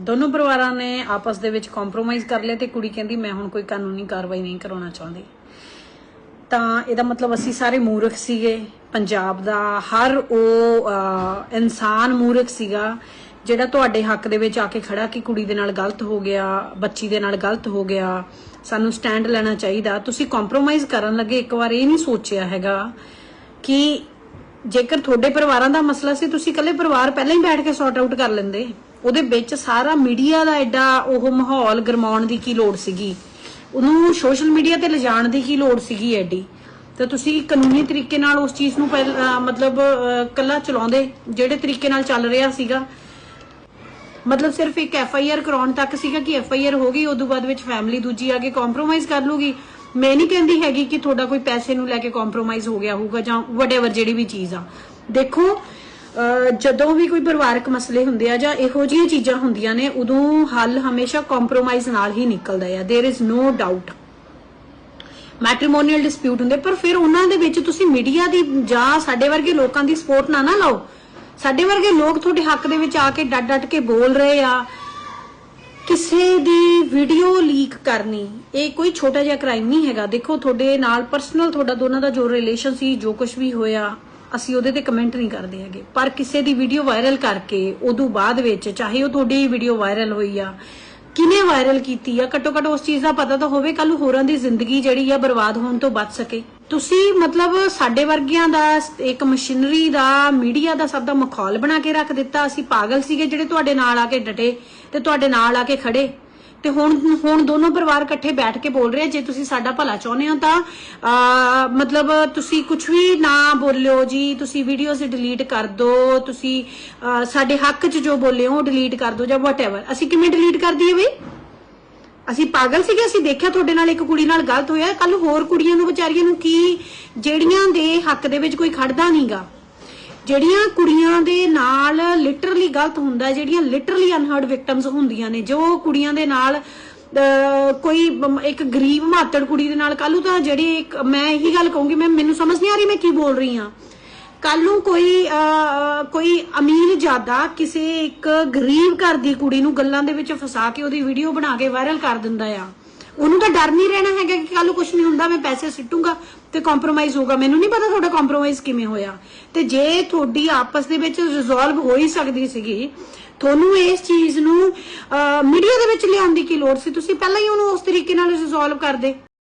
ਦੋਨੋਂ ਪਰਿਵਾਰਾਂ ਨੇ ਆਪਸ ਦੇ ਵਿੱਚ ਕੰਪਰੋਮਾਈਜ਼ ਕਰ ਲਿਆ ਤੇ ਕੁੜੀ ਕਹਿੰਦੀ, ਮੈਂ ਹੁਣ ਕੋਈ ਕਾਨੂੰਨੀ ਕਾਰਵਾਈ ਨਹੀਂ ਕਰਾਉਣਾ ਚਾਹੁੰਦੀ। ਤਾਂ ਇਹਦਾ ਮਤਲਬ ਅਸੀਂ ਸਾਰੇ ਮੂਰਖ ਸੀਗੇ। ਪੰਜਾਬ ਦਾ ਹਰ ਉਹ ਇਨਸਾਨ ਮੂਰਖ ਸੀਗਾ, ਜਿਹੜਾ ਤੁਹਾਡੇ ਹੱਕ ਦੇ ਵਿੱਚ ਆ ਕੇ ਖੜਾ ਕਿ ਕੁੜੀ ਦੇ ਨਾਲ ਗਲਤ ਹੋ ਗਿਆ, ਬੱਚੀ ਦੇ ਨਾਲ ਗਲਤ ਹੋ ਗਿਆ। ਸਾਨੂੰ ਸਟੈਂਡ ਲੈਣਾ ਚਾਹੀਦਾ। ਤੁਸੀਂ ਕੰਪਰੋਮਾਈਜ਼ ਕਰਨ ਲੱਗੇ ਇੱਕ ਵਾਰ ਇਹ ਨਹੀਂ ਸੋਚਿਆ ਹੈਗਾ ਕਿ ਜੇਕਰ ਤੁਹਾਡੇ ਪਰਿਵਾਰਾਂ ਦਾ ਮਸਲਾ ਸੀ, ਤੁਸੀਂ ਇਕੱਲੇ ਪਰਿਵਾਰ ਪਹਿਲਾਂ ਹੀ ਬੈਠ ਕੇ ਸੌਰਟ ਆਊਟ ਕਰ ਲੈਂਦੇ। ਉਹਦੇ ਵਿੱਚ ਸਾਰਾ ਮੀਡੀਆ ਦਾ ਐਡਾ ਉਹ ਮਾਹੌਲ ਗਰਮਾਉਣ ਦੀ ਕੀ ਲੋੜ ਸੀਗੀ? ਉਹਨੂੰ ਸੋਸ਼ਲ ਮੀਡੀਆ ਤੇ ਲਿਜਾਣ ਦੀ ਕੀ ਲੋੜ ਸੀਗੀ ਐਡੀ? ਤੇ ਤੁਸੀਂ ਕਾਨੂੰਨੀ ਤਰੀਕੇ ਨਾਲ ਉਸ ਚੀਜ਼ ਨੂੰ ਮਤਲਬ ਕੱਲਾ ਚਲਾਉਂਦੇ, ਜਿਹੜੇ ਤਰੀਕੇ ਨਾਲ ਚੱਲ ਰਿਹਾ ਸੀਗਾ? ਮਤਲਬ ਸਿਰਫ ਇੱਕ ਐਫ ਆਈ ਆਰ ਕਰਾਉਣ ਤੱਕ ਸੀਗਾ ਕਿ ਐਫ ਆਈ ਆਰ ਹੋ ਗਈ ਉਦੋਂ ਬਾਅਦ ਵਿੱਚ ਫੈਮਿਲੀ ਦੂਜੀ ਆ ਕੇ ਕੰਪਰੋਮਾਈਜ਼ ਕਰ ਲੂਗੀ? ਮੈਂ ਨਹੀਂ ਕਹਿੰਦੀ ਹੈਗੀ ਕਿ ਤੁਹਾਡਾ ਕੋਈ ਪੈਸੇ ਨੂੰ ਲੈ ਕੇ ਕੰਪਰੋਮਾਈਜ਼ ਹੋ ਗਿਆ ਹੋਊਗਾ ਜਾਂ ਵਟਐਵਰ ਜਿਹੜੀ ਵੀ ਚੀਜ਼ ਆ। ਦੇਖੋ ਜਦੋਂ ਵੀ ਕੋਈ ਪਰਿਵਾਰਕ ਮਸਲੇ ਹੁੰਦੇ ਆ ਜਾਂ ਇਹੋ ਜਿਹੀਆਂ ਚੀਜ਼ਾਂ ਹੁੰਦੀਆਂ ਨੇ ਉਦੋਂ ਹੱਲ ਹਮੇਸ਼ਾ ਕੰਪਰੋਮਾਈਜ਼ ਨਾਲ ਹੀ ਨਿਕਲਦਾ ਆ there is no doubt matrimonial dispute ਹੁੰਦੇ ਪਰ ਫਿਰ ਉਹਨਾਂ ਦੇ ਵਿੱਚ ਤੁਸੀਂ ਮੀਡੀਆ ਦੀ ਜਾਂ ਸਾਡੇ ਵਰਗੇ ਲੋਕਾਂ ਦੀ ਸਪੋਰਟ ਨਾ ਨਾ ਲਾਓ ਸਾਡੇ ਵਰਗੇ ਲੋਕ ਤੁਹਾਡੇ ਹੱਕ ਦੇ ਵਿੱਚ ਆ ਕੇ ਡਟ ਡਟ ਕੇ ਬੋਲ ਰਹੇ ਆ ਕਿਸੇ ਦੀ ਵੀਡੀਓ ਲੀਕ ਕਰਨੀ ਇਹ ਕੋਈ ਛੋਟਾ ਜਿਹਾ ਕ੍ਰਾਈਮ ਨਹੀਂ ਹੈਗਾ ਦੇਖੋ ਤੁਹਾਡੇ ਨਾਲ ਪਰਸਨਲ ਤੁਹਾਡਾ ਦੋਨਾਂ ਦਾ ਜੋ ਰਿਲੇਸ਼ਨ ਸੀ ਜੋ ਕੁਝ ਵੀ ਹੋਇਆ ਅਸੀਂ ਉਹਦੇ ਤੇ ਕਮੈਂਟ ਨਹੀਂ ਕਰਦੇ ਹੈਗੇ। ਪਰ ਕਿਸੇ ਦੀ ਵੀਡੀਓ ਵਾਇਰਲ ਕਰਕੇ, ਉਦੋਂ ਬਾਅਦ ਵਿੱਚ, ਚਾਹੇ ਉਹ ਤੁਹਾਡੀ ਵੀਡੀਓ ਵਾਇਰਲ ਹੋਈ ਆ ਕਿਨੇ ਵਾਇਰਲ ਕੀਤੀ ਆ ਘੱਟੋ ਘੱਟ ਉਸ ਚੀਜ਼ ਦਾ ਪਤਾ ਤਾਂ ਹੋਵੇ ਕੱਲ ਹੋਰਾਂ ਦੀ ਜ਼ਿੰਦਗੀ ਜਿਹੜੀ ਆ ਬਰਬਾਦ ਹੋਣ ਤੋਂ ਬਚ ਸਕੇ। ਤੁਸੀਂ ਮਤਲਬ ਸਾਡੇ ਵਰਗਿਆਂ ਦਾ, ਇੱਕ ਮਸ਼ੀਨਰੀ ਦਾ ਮੀਡੀਆ ਦਾ ਸਭ ਦਾ ਮਖੌਲ ਬਣਾ ਕੇ ਰੱਖ ਦਿੱਤਾ। ਅਸੀਂ ਪਾਗਲ ਸੀਗੇ ਜਿਹੜੇ ਤੁਹਾਡੇ ਨਾਲ ਆ ਕੇ ਡਟੇ ਤੇ ਤੁਹਾਡੇ ਨਾਲ ਆ ਕੇ ਖੜੇ। ਤੇ ਹੁਣ ਹੁਣ ਦੋਨੋਂ ਪਰਿਵਾਰ ਇਕੱਠੇ ਬੈਠ ਕੇ ਬੋਲ ਰਹੇ ਜੇ ਤੁਸੀਂ ਸਾਡਾ ਭਲਾ ਚਾਹੁੰਦੇ ਹੋ ਤਾਂ ਮਤਲਬ ਤੁਸੀਂ ਕੁਝ ਵੀ ਨਾ ਬੋਲਿਓ ਜੀ, ਤੁਸੀਂ ਵੀਡੀਓਜ਼ ਡਿਲੀਟ ਕਰ ਦਿਓ ਤੁਸੀਂ ਸਾਡੇ ਹੱਕ 'ਚ ਜੋ ਬੋਲੇ ਹੋ ਡਿਲੀਟ ਕਰ ਦਿਓ ਜਾਂ ਵਟਐਵਰ ਅਸੀਂ ਕਿਵੇਂ ਡਿਲੀਟ ਕਰ ਦਈਏ ਬਈ? ਅਸੀਂ ਪਾਗਲ ਸੀਗੇ, ਅਸੀਂ ਦੇਖਿਆ ਤੁਹਾਡੇ ਨਾਲ ਇੱਕ ਕੁੜੀ ਨਾਲ ਗਲਤ ਹੋਇਆ। ਕੱਲ ਹੋਰ ਕੁੜੀਆਂ ਨੂੰ, ਵਿਚਾਰੀਆਂ ਨੂੰ ਕੀ, ਜਿਹੜੀਆਂ ਦੇ ਹੱਕ ਦੇ ਵਿੱਚ ਕੋਈ ਖੜਦਾ ਨਹੀਂਗਾ ਜਿਹੜੀਆਂ ਕੁੜੀਆਂ ਦੇ ਨਾਲ ਲਿਟਰਲੀ ਗਲਤ ਹੁੰਦਾ, ਜਿਹੜੀਆਂ ਲਿਟਰਲੀ ਅਨਹਰਡ ਵਿਕਟਮਸ ਹੁੰਦੀਆਂ ਨੇ, ਜੋ ਕੁੜੀਆਂ ਦੇ ਨਾਲ ਕੋਈ ਇੱਕ ਗਰੀਬ ਮਾਤੜ ਕੁੜੀ ਦੇ ਨਾਲ ਕੱਲੂ ਤਾਂ ਜਿਹੜੀ ਮੈਂ ਇਹੀ ਗੱਲ ਕਹੂੰਗੀ, ਮੈਂ, ਮੈਨੂੰ ਸਮਝ ਨਹੀਂ ਆ ਰਹੀ ਮੈਂ ਕੀ ਬੋਲ ਰਹੀ ਹਾਂ। ਕੱਲ ਨੂੰ ਕੋਈ ਕੋਈ ਅਮੀਰ ਜਾਦਾ ਕਿਸੇ ਇੱਕ ਗਰੀਬ ਘਰ ਦੀ ਕੁੜੀ ਨੂੰ ਗੱਲਾਂ ਦੇ ਵਿੱਚ ਫਸਾ ਕੇ ਉਹਦੀ ਵੀਡੀਓ ਬਣਾ ਕੇ ਵਾਇਰਲ ਕਰ ਦਿੰਦਾ ਆ। ਉਹਨੂੰ ਤਾਂ ਡਰ ਨਹੀਂ ਰਹਿਣਾ ਹੈਗਾ ਕਿ ਕੱਲ ਨੂੰ ਕੁਝ ਨਹੀਂ ਹੁੰਦਾ, ਮੈਂ ਪੈਸੇ ਸਿੱਟੂਗਾ ਤੇ ਕੰਪਰੋਮਾਈਜ਼ ਹੋਊਗਾ। ਮੈਨੂੰ ਨਹੀਂ ਪਤਾ ਤੁਹਾਡਾ ਕੰਪਰੋਮਾਈਜ਼ ਕਿਵੇਂ ਹੋਇਆ। ਤੇ ਜੇ ਤੁਹਾਡੀ ਆਪਸ ਦੇ ਵਿੱਚ ਰਿਜ਼ੋਲਵ ਹੋ ਹੀ ਸਕਦੀ ਸੀਗੀ, ਤੁਹਾਨੂੰ ਇਸ ਚੀਜ਼ ਨੂੰ ਮੀਡੀਆ ਦੇ ਵਿੱਚ ਲਿਆਉਣ ਦੀ ਕੀ ਲੋੜ ਸੀ? ਤੁਸੀਂ ਪਹਿਲਾਂ ਹੀ ਉਹਨੂੰ ਉਸ ਤਰੀਕੇ ਨਾਲ ਰਿਜ਼ੋਲਵ ਕਰਦੇ।